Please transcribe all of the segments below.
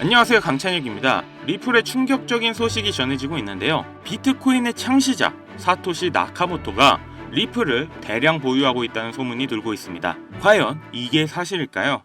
안녕하세요 강찬혁입니다. 리플의 충격적인 소식이 전해지고 있는데요. 비트코인의 창시자 사토시 나카모토가 리플을 대량 보유하고 있다는 소문이 돌고 있습니다. 과연 이게 사실일까요?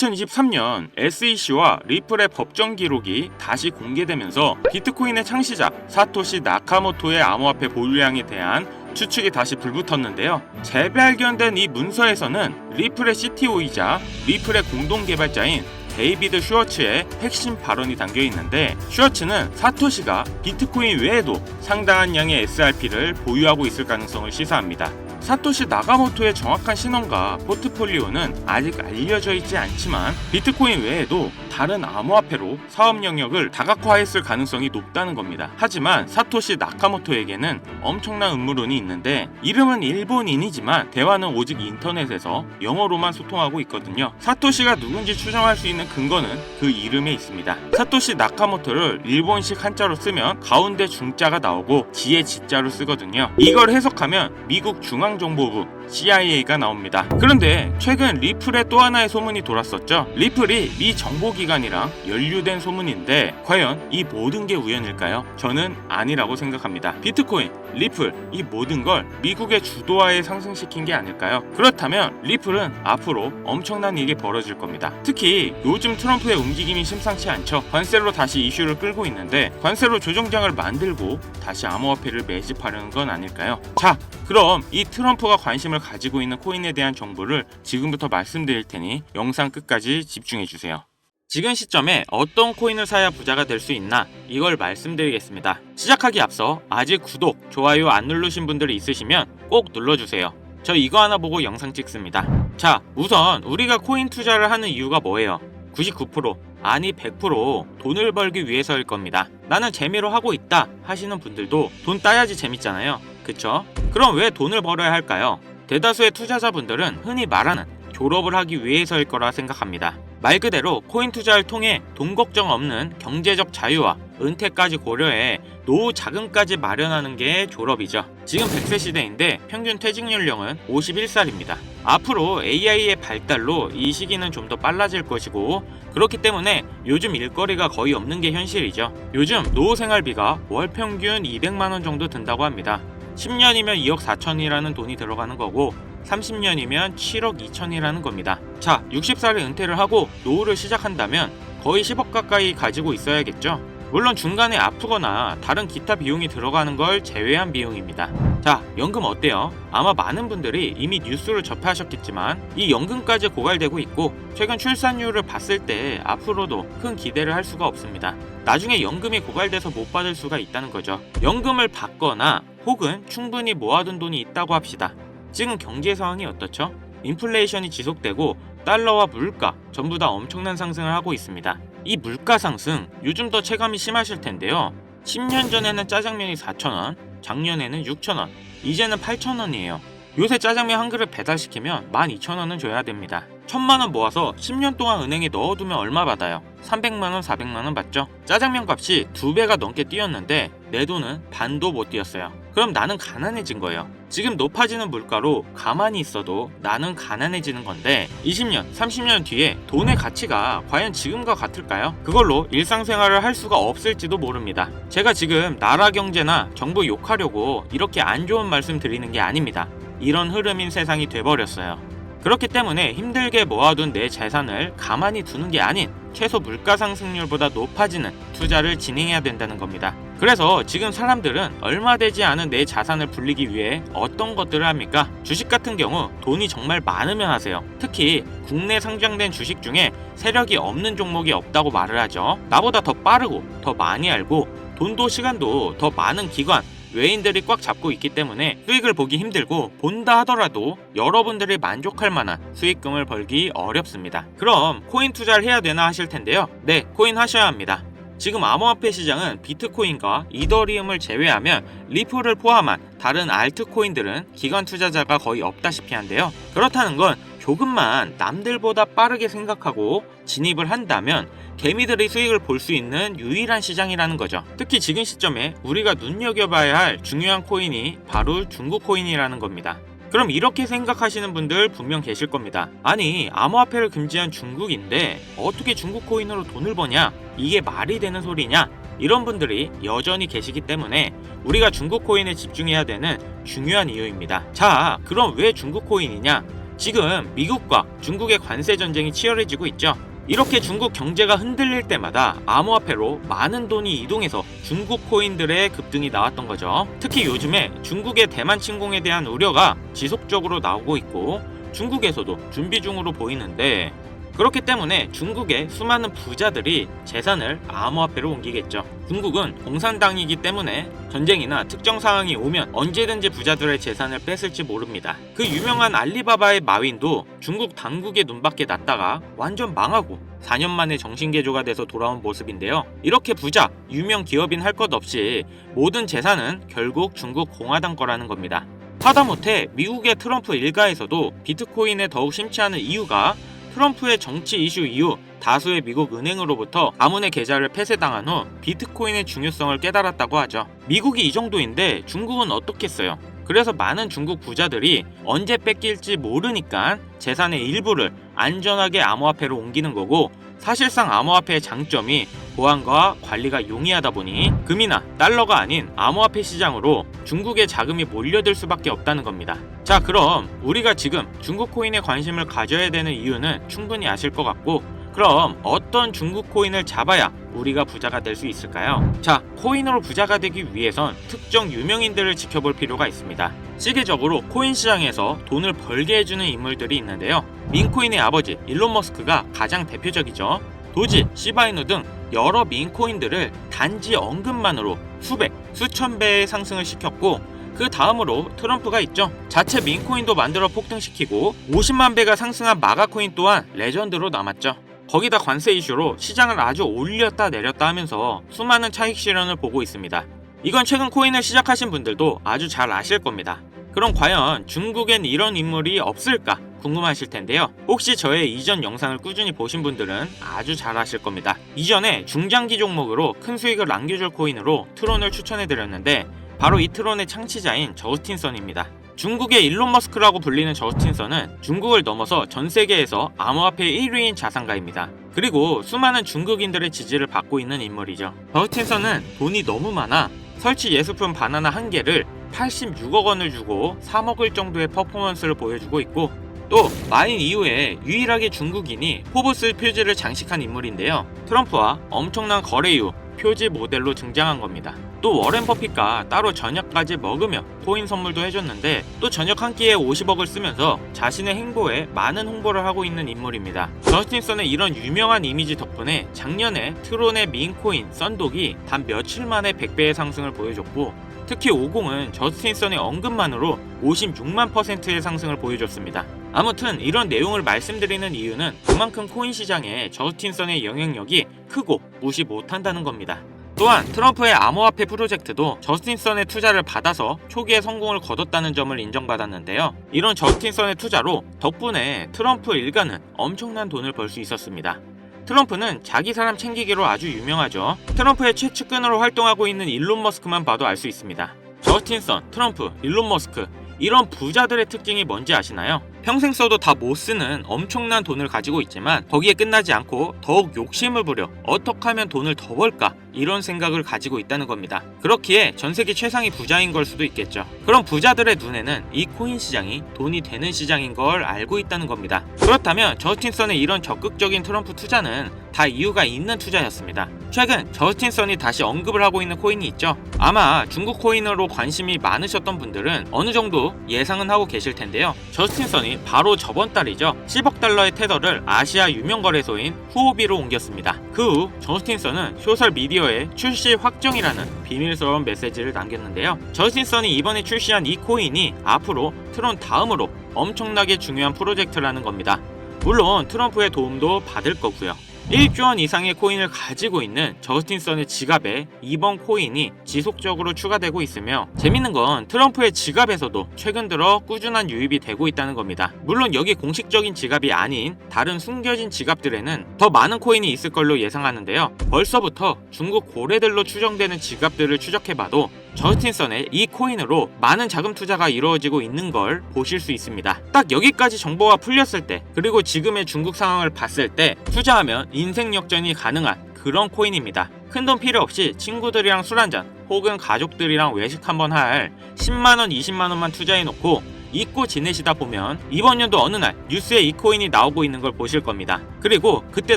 (2023년) SEC와 리플의 법정 기록이 다시 공개되면서 비트코인의 창시자 사토시 나카모토의 암호화폐 보유량에 대한 추측이 다시 불붙었는데요. 재발견된 이 문서에서는 리플의 CTO이자 리플의 공동 개발자인 데이비드 슈어츠의 핵심 발언이 담겨 있는데 슈어츠는 사토시가 비트코인 외에도 상당한 양의 SRP를 보유하고 있을 가능성을 시사합니다. 사토시 나가모토의 정확한 신원과 포트폴리오는 아직 알려져 있지 않지만 비트코인 외에도 다른 암호화폐로 사업 영역을 다각화했을 가능성이 높다는 겁니다. 하지만 사토시 나카모토에게는 엄청난 음모론이 있는데 이름은 일본인이지만 대화는 오직 인터넷에서 영어로만 소통하고 있거든요. 사토시가 누군지 추정할 수 있는 근거는 그 이름에 있습니다. 사토시 나카모토를 일본식 한자로 쓰면 가운데 중자가 나오고 지에 지자로 쓰거든요. 이걸 해석하면 미국 중앙 정보부 CIA가 나옵니다. 그런데 최근 리플의 또 하나의 소문이 돌았었죠. 리플이 미 정보기관이랑 연루된 소문인데 과연 이 모든 게 우연일까요? 저는 아니라고 생각합니다. 비트코인, 리플 이 모든 걸 미국의 주도하에 상승시킨 게 아닐까요? 그렇다면 리플은 앞으로 엄청난 일이 벌어질 겁니다. 특히 요즘 트럼프의 움직임이 심상치 않죠. 관세로 다시 이슈를 끌고 있는데 관세로 조정장을 만들고 다시 암호화폐를 매집하려는 건 아닐까요? 자, 그럼 이 트럼프가 관심을 가지고 있는 코인에 대한 정보를 지금부터 말씀드릴 테니 영상 끝까지 집중해 주세요. 지금 시점에 어떤 코인을 사야 부자가 될 수 있나 이걸 말씀드리겠습니다. 시작하기 앞서 아직 구독, 좋아요 안 누르신 분들이 있으시면 꼭 눌러주세요. 저 이거 하나 보고 영상 찍습니다. 자, 우선 우리가 코인 투자를 하는 이유가 뭐예요? 99% 아니 100% 돈을 벌기 위해서일 겁니다. 나는 재미로 하고 있다 하시는 분들도 돈 따야지 재밌잖아요. 그쵸? 그럼 왜 돈을 벌어야 할까요? 대다수의 투자자분들은 흔히 말하는 졸업을 하기 위해서일 거라 생각합니다. 말 그대로 코인 투자를 통해 돈 걱정 없는 경제적 자유와 은퇴까지 고려해 노후 자금까지 마련하는 게 졸업이죠. 지금 100세 시대인데 평균 퇴직 연령은 51살입니다. 앞으로 AI의 발달로 이 시기는 좀 더 빨라질 것이고 그렇기 때문에 요즘 일거리가 거의 없는 게 현실이죠. 요즘 노후 생활비가 월 평균 200만 원 정도 든다고 합니다. 10년이면 2억 4천이라는 돈이 들어가는 거고 30년이면 7억 2천이라는 겁니다. 자, 60살에 은퇴를 하고 노후를 시작한다면 거의 10억 가까이 가지고 있어야겠죠. 물론 중간에 아프거나 다른 기타 비용이 들어가는 걸 제외한 비용입니다. 자, 연금 어때요? 아마 많은 분들이 이미 뉴스를 접하셨겠지만 이 연금까지 고갈되고 있고 최근 출산율을 봤을 때 앞으로도 큰 기대를 할 수가 없습니다. 나중에 연금이 고갈돼서 못 받을 수가 있다는 거죠. 연금을 받거나 혹은 충분히 모아둔 돈이 있다고 합시다. 지금 경제 상황이 어떻죠? 인플레이션이 지속되고 달러와 물가 전부 다 엄청난 상승을 하고 있습니다. 이 물가 상승 요즘 더 체감이 심하실 텐데요. 10년 전에는 짜장면이 4,000원, 작년에는 6,000원, 이제는 8,000원이에요. 요새 짜장면 한 그릇 배달시키면 12,000원은 줘야 됩니다. 1000만원 모아서 10년 동안 은행에 넣어두면 얼마 받아요? 300만원, 400만원 받죠? 짜장면 값이 두 배가 넘게 뛰었는데 내 돈은 반도 못 뛰었어요. 그럼 나는 가난해진 거예요. 지금 높아지는 물가로 가만히 있어도 나는 가난해지는 건데 20년, 30년 뒤에 돈의 가치가 과연 지금과 같을까요? 그걸로 일상생활을 할 수가 없을지도 모릅니다. 제가 지금 나라 경제나 정부 욕하려고 이렇게 안 좋은 말씀 드리는 게 아닙니다. 이런 흐름인 세상이 돼버렸어요. 그렇기 때문에 힘들게 모아둔 내 재산을 가만히 두는 게 아닌 최소 물가 상승률보다 높아지는 투자를 진행해야 된다는 겁니다. 그래서 지금 사람들은 얼마 되지 않은 내 자산을 불리기 위해 어떤 것들을 합니까? 주식 같은 경우 돈이 정말 많으면 하세요. 특히 국내 상장된 주식 중에 세력이 없는 종목이 없다고 말을 하죠. 나보다 더 빠르고 더 많이 알고 돈도 시간도 더 많은 기관 외인들이 꽉 잡고 있기 때문에 수익을 보기 힘들고 본다 하더라도 여러분들이 만족할 만한 수익금을 벌기 어렵습니다. 그럼 코인 투자를 해야 되나 하실 텐데요. 네, 코인 하셔야 합니다. 지금 암호화폐 시장은 비트코인과 이더리움을 제외하면 리플을 포함한 다른 알트코인들은 기관 투자자가 거의 없다시피 한데요. 그렇다는 건 조금만 남들보다 빠르게 생각하고 진입을 한다면 개미들의 수익을 볼 수 있는 유일한 시장이라는 거죠. 특히 지금 시점에 우리가 눈여겨봐야 할 중요한 코인이 바로 중국 코인이라는 겁니다. 그럼 이렇게 생각하시는 분들 분명 계실 겁니다. 아니, 암호화폐를 금지한 중국인데 어떻게 중국 코인으로 돈을 버냐? 이게 말이 되는 소리냐? 이런 분들이 여전히 계시기 때문에 우리가 중국 코인에 집중해야 되는 중요한 이유입니다. 자, 그럼 왜 중국 코인이냐? 지금 미국과 중국의 관세 전쟁이 치열해지고 있죠. 이렇게 중국 경제가 흔들릴 때마다 암호화폐로 많은 돈이 이동해서 중국 코인들의 급등이 나왔던 거죠. 특히 요즘에 중국의 대만 침공에 대한 우려가 지속적으로 나오고 있고 중국에서도 준비 중으로 보이는데 그렇기 때문에 중국의 수많은 부자들이 재산을 암호화폐로 옮기겠죠. 중국은 공산당이기 때문에 전쟁이나 특정 상황이 오면 언제든지 부자들의 재산을 뺏을지 모릅니다. 그 유명한 알리바바의 마윈도 중국 당국의 눈밖에 났다가 완전 망하고 4년 만에 정신개조가 돼서 돌아온 모습인데요. 이렇게 부자, 유명 기업인 할 것 없이 모든 재산은 결국 중국 공화당 거라는 겁니다. 하다못해 미국의 트럼프 일가에서도 비트코인에 더욱 심취하는 이유가 트럼프의 정치 이슈 이후 다수의 미국 은행으로부터 가문의 계좌를 폐쇄당한 후 비트코인의 중요성을 깨달았다고 하죠. 미국이 이 정도인데 중국은 어떻겠어요? 그래서 많은 중국 부자들이 언제 뺏길지 모르니까 재산의 일부를 안전하게 암호화폐로 옮기는 거고 사실상 암호화폐의 장점이 보안과 관리가 용이하다 보니 금이나 달러가 아닌 암호화폐 시장으로 중국의 자금이 몰려들 수밖에 없다는 겁니다. 자, 그럼 우리가 지금 중국 코인에 관심을 가져야 되는 이유는 충분히 아실 것 같고 그럼 어떤 중국 코인을 잡아야 우리가 부자가 될 수 있을까요? 자, 코인으로 부자가 되기 위해선 특정 유명인들을 지켜볼 필요가 있습니다. 시계적으로 코인 시장에서 돈을 벌게 해주는 인물들이 있는데요. 민코인의 아버지 일론 머스크가 가장 대표적이죠. 도지, 시바이누 등 여러 민코인들을 단지 언급만으로 수백, 수천 배의 상승을 시켰고 그 다음으로 트럼프가 있죠. 자체 민코인도 만들어 폭등시키고 50만 배가 상승한 마가코인 또한 레전드로 남았죠. 거기다 관세 이슈로 시장을 아주 올렸다 내렸다 하면서 수많은 차익 실현을 보고 있습니다. 이건 최근 코인을 시작하신 분들도 아주 잘 아실 겁니다. 그럼 과연 중국엔 이런 인물이 없을까 궁금하실 텐데요. 혹시 저의 이전 영상을 꾸준히 보신 분들은 아주 잘 아실 겁니다. 이전에 중장기 종목으로 큰 수익을 남겨줄 코인으로 트론을 추천해 드렸는데 바로 이 트론의 창시자인 저스틴 선입니다. 중국의 일론 머스크라고 불리는 저스틴 선은 중국을 넘어서 전 세계에서 암호화폐 1위인 자산가입니다. 그리고 수많은 중국인들의 지지를 받고 있는 인물이죠. 저스틴 선은 돈이 너무 많아 설치 예술품 바나나 한 개를 86억 원을 주고 사 먹을 정도의 퍼포먼스를 보여주고 있고 또 마인 이후에 유일하게 중국인이 포브스 표지를 장식한 인물인데요. 트럼프와 엄청난 거래 이후 표지 모델로 등장한 겁니다. 또 워렌 버핏과 따로 저녁까지 먹으며 코인 선물도 해줬는데 또 저녁 한 끼에 50억을 쓰면서 자신의 행보에 많은 홍보를 하고 있는 인물입니다. 저스틴선의 이런 유명한 이미지 덕분에 작년에 트론의 민코인 썬독이 단 며칠 만에 100배의 상승을 보여줬고 특히 50은 저스틴선의 언급만으로 56만 퍼센트의 상승을 보여줬습니다. 아무튼 이런 내용을 말씀드리는 이유는 그만큼 코인 시장에 저스틴선의 영향력이 크고 무시 못한다는 겁니다. 또한 트럼프의 암호화폐 프로젝트도 저스틴선의 투자를 받아서 초기에 성공을 거뒀다는 점을 인정받았는데요. 이런 저스틴선의 투자로 덕분에 트럼프 일가는 엄청난 돈을 벌 수 있었습니다. 트럼프는 자기 사람 챙기기로 아주 유명하죠. 트럼프의 최측근으로 활동하고 있는 일론 머스크만 봐도 알 수 있습니다. 저스틴선, 트럼프, 일론 머스크 이런 부자들의 특징이 뭔지 아시나요? 평생 써도 다 못 쓰는 엄청난 돈을 가지고 있지만 거기에 끝나지 않고 더욱 욕심을 부려 어떻게 하면 돈을 더 벌까 이런 생각을 가지고 있다는 겁니다. 그렇기에 전 세계 최상위 부자인 걸 수도 있겠죠. 그럼 부자들의 눈에는 이 코인 시장이 돈이 되는 시장인 걸 알고 있다는 겁니다. 그렇다면 저스틴 선의 이런 적극적인 트럼프 투자는 다 이유가 있는 투자였습니다. 최근 저스틴선이 다시 언급을 하고 있는 코인이 있죠. 아마 중국 코인으로 관심이 많으셨던 분들은 어느 정도 예상은 하고 계실 텐데요. 저스틴선이 바로 저번 달이죠. 10억 달러의 테더를 아시아 유명 거래소인 후오비로 옮겼습니다. 그 후 저스틴선은 소셜 미디어에 출시 확정이라는 비밀스러운 메시지를 남겼는데요. 저스틴선이 이번에 출시한 이 코인이 앞으로 트론 다음으로 엄청나게 중요한 프로젝트라는 겁니다. 물론 트럼프의 도움도 받을 거고요. 1조 원 이상의 코인을 가지고 있는 저스틴 선의 지갑에 이번 코인이 지속적으로 추가되고 있으며 재밌는 건 트럼프의 지갑에서도 최근 들어 꾸준한 유입이 되고 있다는 겁니다. 물론 여기 공식적인 지갑이 아닌 다른 숨겨진 지갑들에는 더 많은 코인이 있을 걸로 예상하는데요. 벌써부터 중국 고래들로 추정되는 지갑들을 추적해봐도 저스틴 선의 이 코인으로 많은 자금 투자가 이루어지고 있는 걸 보실 수 있습니다. 딱 여기까지 정보가 풀렸을 때, 그리고 지금의 중국 상황을 봤을 때, 투자하면 인생 역전이 가능한 그런 코인입니다. 큰 돈 필요 없이 친구들이랑 술 한잔, 혹은 가족들이랑 외식 한번 할 10만원, 20만원만 투자해놓고 잊고 지내시다 보면 이번 연도 어느 날 뉴스에 이 코인이 나오고 있는 걸 보실 겁니다. 그리고 그때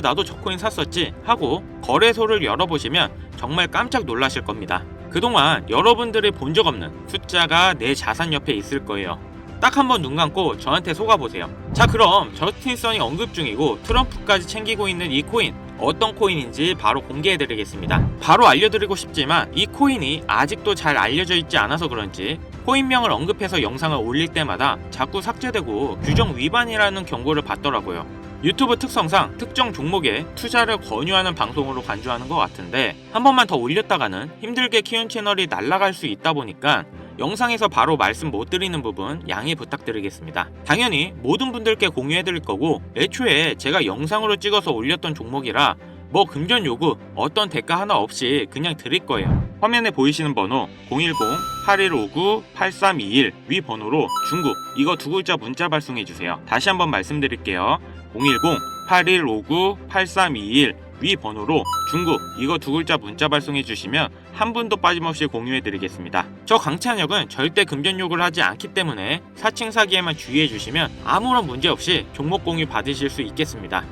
나도 저 코인 샀었지 하고 거래소를 열어보시면 정말 깜짝 놀라실 겁니다. 그동안 여러분들이 본 적 없는 숫자가 내 자산 옆에 있을 거예요. 딱 한 번 눈 감고 저한테 속아보세요. 자, 그럼 저스틴 선이 언급 중이고 트럼프까지 챙기고 있는 이 코인 어떤 코인인지 바로 공개해드리겠습니다. 바로 알려드리고 싶지만 이 코인이 아직도 잘 알려져 있지 않아서 그런지 코인명을 언급해서 영상을 올릴 때마다 자꾸 삭제되고 규정 위반이라는 경고를 받더라고요. 유튜브 특성상 특정 종목에 투자를 권유하는 방송으로 간주하는 것 같은데 한 번만 더 올렸다가는 힘들게 키운 채널이 날아갈 수 있다 보니까 영상에서 바로 말씀 못 드리는 부분 양해 부탁드리겠습니다. 당연히 모든 분들께 공유해 드릴 거고 애초에 제가 영상으로 찍어서 올렸던 종목이라 뭐 금전 요구 어떤 대가 하나 없이 그냥 드릴 거예요. 화면에 보이시는 번호 010-8159-8321 위 번호로 중국 이거 두 글자 문자 발송해 주세요. 다시 한번 말씀드릴게요. 010-8159-8321 위 번호로 중국 이거 두 글자 문자 발송해 주시면 한 분도 빠짐없이 공유해 드리겠습니다. 저 강찬혁은 절대 금전 요구를 하지 않기 때문에 사칭 사기에만 주의해 주시면 아무런 문제 없이 종목 공유 받으실 수 있겠습니다.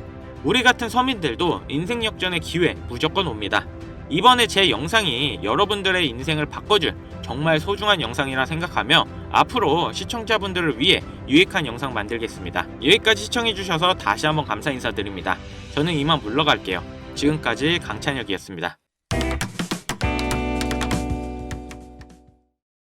우리 같은 서민들도 인생 역전의 기회 무조건 옵니다. 이번에 제 영상이 여러분들의 인생을 바꿔줄 정말 소중한 영상이라 생각하며 앞으로 시청자분들을 위해 유익한 영상 만들겠습니다. 여기까지 시청해주셔서 다시 한번 감사 인사드립니다. 저는 이만 물러갈게요. 지금까지 강찬혁이었습니다.